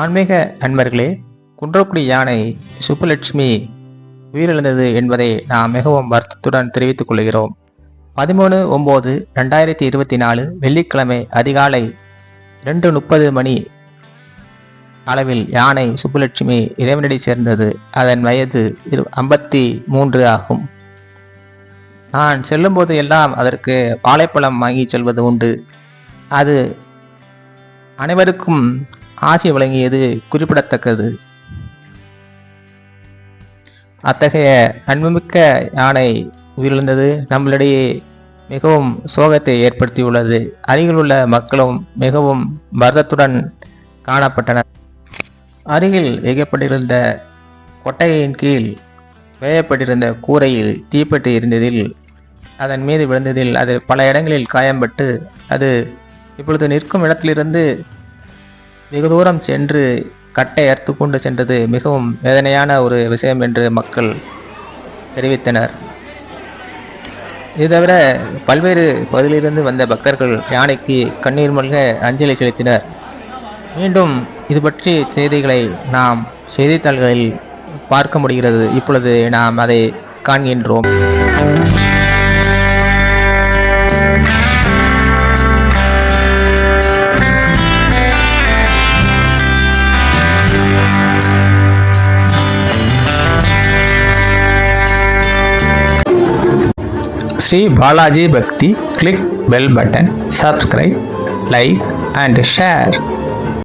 ஆன்மீக நண்பர்களே குன்றக்குடி யானை சுப்புலட்சுமி உயிரிழந்தது என்பதை நாம் மிகவும் வருத்தத்துடன் தெரிவித்துக் கொள்கிறோம். பதிமூணு ஒம்பது ரெண்டாயிரத்தி இருபத்தி நாலு வெள்ளிக்கிழமை அதிகாலை ரெண்டு முப்பது மணி அளவில் யானை சுப்புலட்சுமி இறைவனடி சேர்ந்தது. அதன் வயது இரு ஐம்பத்தி மூன்று ஆகும். நான் செல்லும்போது எல்லாம் அதற்கு வாழைப்பழம் வாங்கி செல்வது உண்டு. அது அனைவருக்கும் ஆசி வழங்கியது குறிப்பிடத்தக்கது. அத்தகைய அன்புமிக்க யானை உயிரிழந்தது நம்மளிடையே மிகவும் சோகத்தை ஏற்படுத்தியுள்ளது. அருகில் உள்ள மக்களும் மிகவும் வருத்தத்துடன் காணப்பட்டனர். அருகில் வைக்கப்பட்டிருந்த கொட்டையின் கீழ் வேயப்பட்டிருந்த கூரையில் தீப்பட்டு இருந்ததில் அதன் மீது விழுந்ததில் அது பல இடங்களில் காயம்பட்டு அது இப்பொழுது நிற்கும் இடத்திலிருந்து வெகு தூரம் சென்று கட்டை அறுத்து கொண்டு சென்றது மிகவும் வேதனையான ஒரு விஷயம் என்று மக்கள் தெரிவித்தனர். இது தவிர பல்வேறு பகுதியிலிருந்து வந்த பக்தர்கள் யானைக்கு கண்ணீர் மல்க அஞ்சலி செலுத்தினர். மீண்டும் இது பற்றி செய்திகளை நாம் செய்தித்தாள்களில் பார்க்க முடிகிறது. இப்பொழுது நாம் அதை காண்கின்றோம். Sri Balaji Bhakti click bell button subscribe like and share